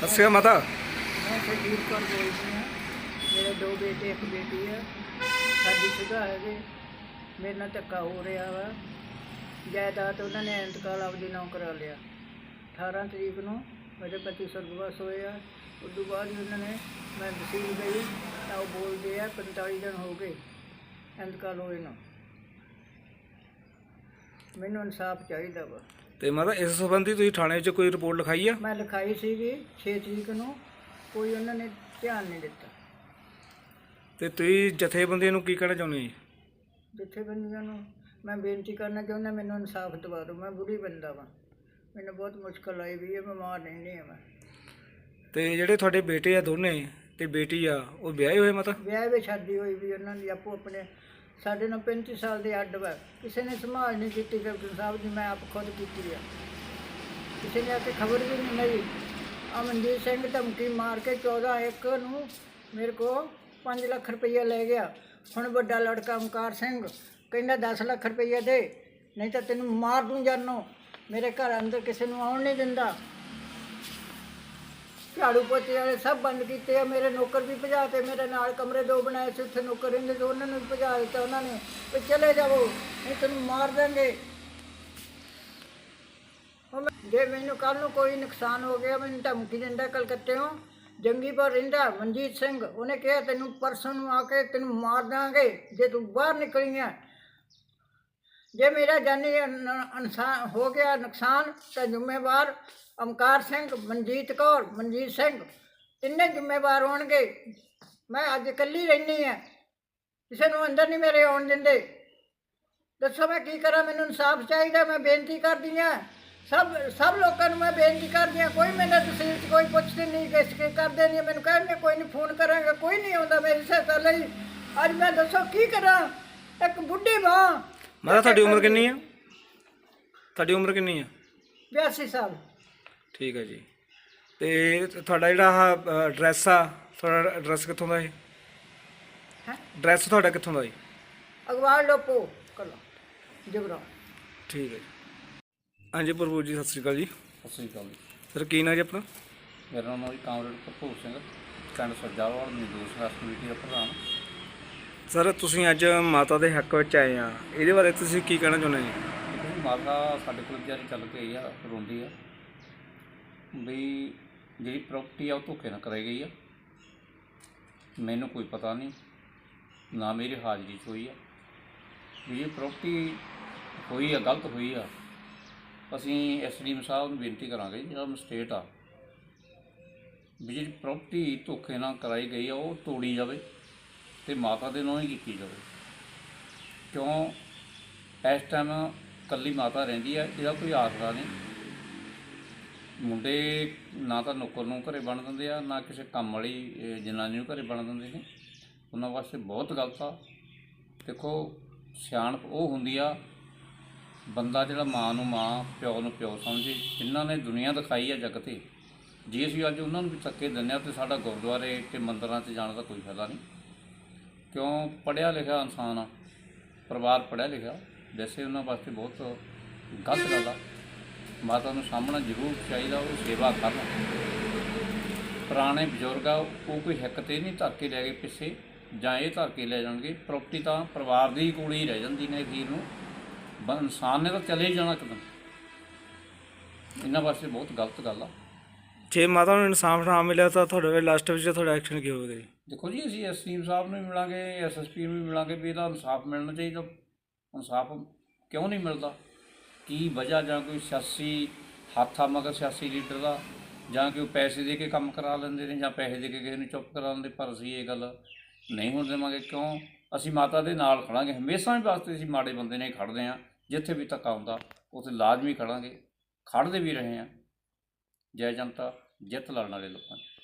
ਸਤਿ ਸ਼੍ਰੀ ਅਕਾਲ ਮਾਤਾ। ਮੈਂ ਸਰਜੀਤ ਕੌਰ ਬੋਲਦੀ ਹਾਂ। ਮੇਰੇ ਦੋ ਬੇਟੇ, ਇੱਕ ਬੇਟੀ ਆ। ਸਾਡੀ ਸੁਧਾ ਹੈਗੇ ਮੇਰੇ ਨਾਲ ਧੱਕਾ ਹੋ ਰਿਹਾ ਵਾ। ਜਾਇਦਾਦ ਉਹਨਾਂ ਨੇ ਇੰਤਕਾਲ ਆਪਦੇ ਨਾਂ ਕਰਾ ਲਿਆ। 18 ਤਰੀਕ ਨੂੰ ਮੇਰੇ ਪਤੀ ਸਰਗਵਾਸ ਹੋਏ ਆ ਉਸ ਤੋਂ ਬਾਅਦ ਉਹਨਾਂ ਨੇ ਮੈਂ ਵਸੀਲ ਗਈ ਤਾਂ ਉਹ ਬੋਲਦੇ ਆ 45 ਦਿਨ ਹੋ ਗਏ ਇੰਤਕਾਲ ਹੋਏ ਨੂੰ। ਮੈਨੂੰ ਇਨਸਾਫ ਚਾਹੀਦਾ ਵਾ। ਤੇ ਮਾਤਾ ਇਸ ਸੰਬੰਧੀ ਤੁਸੀਂ ਥਾਣੇ 'ਚ ਕੋਈ ਰਿਪੋਰਟ ਲਿਖਾਈ ਆ? ਮੈਂ ਲਿਖਾਈ ਸੀਗੀ 6 ਤਰੀਕ ਨੂੰ ਕੋਈ ਉਹਨਾਂ ਨੇ ਧਿਆਨ ਨਹੀਂ ਦਿੱਤਾ। ਤੇ ਤੁਸੀਂ ਜਥੇਬੰਦੀਆਂ ਨੂੰ ਕੀ ਕਹਿਣਾ ਚਾਹੁੰਦੇ ਜੀ? ਜਥੇਬੰਦੀਆਂ ਨੂੰ ਮੈਂ ਬੇਨਤੀ ਕਰਨਾ ਚਾਹੁੰਦਾ ਮੈਨੂੰ ਇਨਸਾਫ ਦਿਵਾ ਦਿਓ ਮੈਂ ਬੁਰੀ ਬੰਦਾ ਵਾਂ। ਮੈਨੂੰ ਬਹੁਤ ਮੁਸ਼ਕਲ ਆਈ ਵੀ ਹੈ ਬਿਮਾਰ ਨਹੀਂ ਨਹੀਂ ਮੈਂ। ਤੇ ਜਿਹੜੇ ਤੁਹਾਡੇ ਬੇਟੇ ਆ ਦੋਨੇ ਤੇ ਬੇਟੀ ਆ ਉਹ ਵਿਆਹੇ ਹੋਏ ਮਾਤਾ? ਵਿਆਹ ਵਿੱਚ ਸ਼ਾਦੀ ਹੋਈ ਵੀ ਉਹਨਾਂ ਦੀ ਆਪੋ ਆਪਣੇ ਸਾਡੇ ਨਾਲ 35 ਸਾਲ ਦੇ ਅੱਡ ਵਾ। ਕਿਸੇ ਨੇ ਸੰਭਾਲ ਨਹੀਂ ਕੀਤੀ ਕੈਪਟਨ ਸਾਹਿਬ ਜੀ ਮੈਂ ਆਪ ਖੁਦ ਕੀਤੀ ਆ। ਕਿਸੇ ਨੇ ਆ ਕੇ ਖਬਰ ਵੀ ਨਹੀਂ ਲਈ। ਅਮਨਦੀਪ ਸਿੰਘ ਧਮਕੀ ਮਾਰ ਕੇ 14 ਇੱਕ ਨੂੰ ਮੇਰੇ ਕੋ 5 ਲੱਖ ਰੁਪਈਆ ਲੈ ਗਿਆ। ਹੁਣ ਵੱਡਾ ਲੜਕਾ ਓਮਕਾਰ ਸਿੰਘ ਕਹਿੰਦਾ 10 ਲੱਖ ਰੁਪਈਆ ਦੇ, ਨਹੀਂ ਤਾਂ ਤੈਨੂੰ ਮਾਰ ਦੂੰ ਜਾਨੋ। ਮੇਰੇ ਘਰ ਅੰਦਰ ਕਿਸੇ ਨੂੰ ਆਉਣ ਨਹੀਂ ਦਿੰਦਾ। ਝਾੜੂ ਪੋਚੇ ਵਾਲੇ ਸਭ ਬੰਦ ਕੀਤੇ ਆ, ਮੇਰੇ ਨੌਕਰ ਵੀ ਭਜਾ ਤੇ, ਮੇਰੇ ਨਾਲ ਕਮਰੇ ਦੋ ਬਣਾਏ ਸੀ, ਉੱਥੇ ਨੌਕਰ ਰਹਿੰਦੇ ਸੀ, ਉਹਨਾਂ ਨੂੰ ਵੀ ਭਜਾ ਦਿੱਤਾ ਉਹਨਾਂ ਨੇ ਵੀ ਚਲੇ ਜਾਵੋ ਨਹੀਂ ਤੈਨੂੰ ਮਾਰ ਦਾਂਗੇ ਜੇ ਮੈਨੂੰ ਕੱਲ ਨੂੰ ਕੋਈ ਨੁਕਸਾਨ ਹੋ ਗਿਆ, ਮੈਨੂੰ ਧਮਕੀ ਦਿੰਦਾ ਕਲਕੱਤੇੋਂ ਜੰਗੀਪੁਰ ਰਹਿੰਦਾ ਮਨਜੀਤ ਸਿੰਘ, ਉਹਨੇ ਕਿਹਾ, ਤੈਨੂੰ ਪਰਸੋਂ ਨੂੰ ਆ ਕੇ ਤੈਨੂੰ ਮਾਰ ਦਾਂਗੇ ਜੇ ਤੂੰ ਬਾਹਰ ਨਿਕਲੀ ਆ ਜੇ ਮੇਰਾ ਜਾਨੀ ਇਨਸਾਨ ਹੋ ਗਿਆ ਨੁਕਸਾਨ, ਤਾਂ ਜ਼ਿੰਮੇਵਾਰ ਅਮਕਾਰ ਸਿੰਘ, ਮਨਜੀਤ ਕੌਰ, ਮਨਜੀਤ ਸਿੰਘ। ਤਿੰਨੇ ਜ਼ਿੰਮੇਵਾਰ ਹੋਣਗੇ। ਮੈਂ ਅੱਜ ਇਕੱਲੀ ਰਹਿਣੀ ਆ ਕਿਸੇ ਨੂੰ ਅੰਦਰ ਨਹੀਂ ਮੇਰੇ ਆਉਣ ਦਿੰਦੇ। ਦੱਸੋ ਮੈਂ ਕੀ ਕਰਾਂ? ਮੈਨੂੰ ਇਨਸਾਫ ਚਾਹੀਦਾ। ਮੈਂ ਬੇਨਤੀ ਕਰਦੀ ਆ ਸਭ ਸਭ ਲੋਕਾਂ ਨੂੰ ਮੈਂ ਬੇਨਤੀ ਕਰਦੀ ਆ ਕੋਈ ਮੈਨੂੰ ਤਸਵੀਰ 'ਚ ਕੋਈ ਪੁੱਛਦੇ ਨਹੀਂ, ਕਿਸ ਕੇ ਕਰਦੇ ਨਹੀਂ। ਮੈਨੂੰ ਕਹਿੰਦੇ ਕੋਈ ਨਹੀਂ, ਫੋਨ ਕਰਾਂਗਾ। ਕੋਈ ਨਹੀਂ ਆਉਂਦਾ ਮੇਰੀ ਸਹਾਇਤਾ ਲਈ ਅੱਜ ਮੈਂ ਦੱਸੋ ਕੀ ਕਰਾਂ? ਇੱਕ ਬੁੱਢੀ ਮਾਂ ਮਾਤਾ ਤੁਹਾਡੀ ਉਮਰ ਕਿੰਨੀ ਆ? ਤੁਹਾਡੀ ਉਮਰ ਕਿੰਨੀ ਆ? 82 ਸਾਲ। ਠੀਕ ਹੈ ਜੀ। ਤੇ ਤੁਹਾਡਾ ਜਿਹੜਾ ਐਡਰੈਸ ਆ ਤੁਹਾਡਾ ਐਡਰੈਸ ਕਿੱਥੋਂ ਦਾ ਹੈ ਹੈ? ਐਡਰੈਸ ਤੁਹਾਡਾ ਕਿੱਥੋਂ ਦਾ ਜੀ? ਅਗਵਾਲ ਲੋਪੋ ਕਲਾ ਜਗਰਾ ਠੀਕ ਹੈ ਜੀ। ਹਾਂਜੀ ਪ੍ਰਭੂ ਜੀ ਸਤਿ ਸ਼੍ਰੀ ਅਕਾਲ ਜੀ। ਸਤਿ ਸ੍ਰੀ ਅਕਾਲ ਜੀ। ਸਰ ਕੀ ਨਾਂ ਜੀ ਆਪਣਾ? ਮੇਰਾ ਨਾਮ ਹੈ ਕਾਮਰੇਡ ਭਰਪੂਰ ਸਿੰਘ ਪਿੰਡ ਸਰਜਾਵਾਲ ਮਜ਼ਦੂਰ ਸੰਘਰਸ਼ ਕਮੇਟੀ ਦਾ ਪ੍ਰਧਾਨ। ਸਰ, ਤੁਸੀਂ ਅੱਜ ਮਾਤਾ ਦੇ ਹੱਕ ਵਿੱਚ ਆਏ ਆ। ਇਹਦੇ ਬਾਰੇ ਤੁਸੀਂ ਕੀ ਕਹਿਣਾ ਚਾਹੁੰਦੇ ਜੀ? ਦੇਖੋ, ਮਾਤਾ ਸਾਡੇ ਕੋਲ ਵਿਚਾਰੀ ਚੱਲ ਕੇ ਆਈ ਆ, ਰੋਂਦੀ ਆ। ਵੀ ਜਿਹੜੀ ਪ੍ਰਾਪਰਟੀ ਆ, ਉਹ ਧੋਖੇ ਨਾਲ ਕਰਾਈ ਗਈ ਆ। ਮੈਨੂੰ ਕੋਈ ਪਤਾ ਨਹੀਂ, ਨਾ ਮੇਰੀ ਹਾਜ਼ਰੀ 'ਚ ਹੋਈ ਆ। ਵੀ ਇਹ ਪ੍ਰਾਪਰਟੀ ਹੋਈ ਆ, ਗਲਤ ਹੋਈ ਆ। ਅਸੀਂ ਐਸਡੀਐਮ ਸਾਹਿਬ ਨੂੰ ਬੇਨਤੀ ਕਰਾਂਗੇ, ਜਿਹੜਾ ਸਟੇਟ ਆ, ਵੀ ਜਿਹੜੀ ਪ੍ਰਾਪਰਟੀ ਧੋਖੇ ਨਾਲ ਕਰਾਈ ਗਈ ਆ, ਉਹ ਤੋੜੀ ਜਾਵੇ। ਤੇ ਮਾਤਾ ਦੇ ਨਾਂ ਹੀ ਕੀਤੀ ਜਾਵੇ। ਕਿਉਂ? ਇਸ ਟਾਈਮ ਕੱਲੀ ਮਾਤਾ ਰਹਿੰਦੀ ਆ, ਇਹਦਾ ਕੋਈ ਆਸਰਾ ਨਹੀਂ। ਮੁੰਡੇ ਨਾ ਤਾਂ ਨੌਕਰ ਨੂੰ ਘਰੇ ਬਣ ਦਿੰਦੇ ਆ, ਨਾ ਕਿਸੇ ਕੰਮ ਵਾਲੀ ਜਨਾਨੀ ਨੂੰ ਘਰੇ ਬਣ ਦਿੰਦੇ ਨੇ। ਉਹਨਾਂ ਵਾਸਤੇ ਬਹੁਤ ਗਲਤ ਆ। ਦੇਖੋ, ਸਿਆਣਪ ਉਹ ਹੁੰਦੀ ਆ, ਬੰਦਾ ਜਿਹੜਾ ਮਾਂ ਨੂੰ ਮਾਂ, ਪਿਓ ਨੂੰ ਪਿਓ ਸਮਝੇ, ਜਿਨ੍ਹਾਂ ਨੇ ਦੁਨੀਆ ਦਿਖਾਈ ਆ ਜਗ ਤੇ। ਜੇ ਅਸੀਂ ਅੱਜ ਉਹਨਾਂ ਨੂੰ ਵੀ ਧੱਕੇ ਦਿੰਦੇ ਆ ਤੇ ਸਾਡਾ ਗੁਰਦੁਆਰੇ ਤੇ ਮੰਦਰਾਂ 'ਚ ਜਾਣ ਦਾ ਕੋਈ ਫਾਇਦਾ ਨਹੀਂ। ਕਿਉਂ ਪੜਿਆ ਲਿਖਿਆ ਇਨਸਾਨ ਆ? ਪਰਿਵਾਰ ਪੜਿਆ ਲਿਖਿਆ। ਵੈਸੇ ਉਹਨਾਂ ਵਾਸਤੇ ਬਹੁਤ ਗਲਤ ਗੱਲ ਆ। ਮਾਤਾ ਨੂੰ ਸਾਹਮਣਾ ਜ਼ਰੂਰ ਚਾਹੀਦਾ, ਉਹ ਸੇਵਾ ਕਰਨ। ਪੁਰਾਣੇ ਬਜ਼ੁਰਗ ਆ, ਉਹ ਕੋਈ ਹਿੱਕ ਤੇ ਨਹੀਂ ਧਰ ਕੇ ਲੈ ਗਏ ਪਿੱਛੇ, ਜਾਂ ਇਹ ਧਰ ਕੇ ਲੈ ਜਾਣਗੇ। ਪ੍ਰਾਪਰਟੀ ਤਾਂ ਪਰਿਵਾਰ ਦੀ ਕੋਲ ਹੀ ਰਹਿ ਜਾਂਦੀ ਨੇ ਅਖੀਰ ਨੂੰ। ਇਨਸਾਨ ਨੇ ਤਾਂ ਚਲੇ ਹੀ ਜਾਣਾ ਕਦਮ ਇਹਨਾਂ ਵਾਸਤੇ ਬਹੁਤ ਗਲਤ ਗੱਲ ਆ। ਜੇ ਮਾਤਾ ਨੂੰ ਇਨਸਾਫ ਨਾ ਮਿਲਿਆ ਤਾਂ ਤੁਹਾਡੇ ਲਾਸਟ ਵਿੱਚ ਤੁਹਾਡਾ ਐਕਸ਼ਨ ਕੀ ਹੋਵੇਗਾ ਜੀ? ਦੇਖੋ ਜੀ, ਅਸੀਂ ਐਸਟੀਮ ਸਾਹਿਬ ਨੂੰ ਵੀ ਮਿਲਾਂਗੇ, ਐਸਐਸਪੀ ਨੂੰ ਵੀ ਮਿਲਾਂਗੇ ਵੀ ਇਹਦਾ ਇਨਸਾਫ ਮਿਲਣਾ ਚਾਹੀਦਾ। ਇਨਸਾਫ ਕਿਉਂ ਨਹੀਂ ਮਿਲਦਾ? ਕੀ ਵਜ੍ਹਾ ਜਾਂ ਕੋਈ ਸਿਆਸੀ ਹੱਥ ਆ ਮਗਰ ਸਿਆਸੀ ਲੀਡਰ ਦਾ? ਜਾਂ ਕਿ ਉਹ ਪੈਸੇ ਦੇ ਕੇ ਕੰਮ ਕਰਾ ਲੈਂਦੇ ਨੇ ਜਾਂ ਪੈਸੇ ਦੇ ਕੇ ਕਿਸੇ ਨੂੰ ਚੁੱਪ ਕਰਾ ਲੈਂਦੇ? ਪਰ ਅਸੀਂ ਇਹ ਗੱਲ ਨਹੀਂ ਹੋਣ ਦੇਵਾਂਗੇ। ਕਿਉਂ? ਅਸੀਂ ਮਾਤਾ ਦੇ ਨਾਲ ਖੜਾਂਗੇ। ਹਮੇਸ਼ਾ ਹੀ ਵਾਸਤੇ ਅਸੀਂ ਮਾੜੇ ਬੰਦੇ ਨੇ ਖੜਦੇ ਆ ਜਿੱਥੇ ਵੀ ਧੱਕਾ ਹੁੰਦਾ, ਉੱਥੇ ਲਾਜ਼ਮੀ ਖੜਾਂਗੇ। ਖੜਦੇ ਵੀ ਰਹੇ ਆ ਜੈ ਜਨਤਾ ਜਿੱਤ ਲੜਨ ਵਾਲੇ ਲੋਕਾਂ ਦੀ।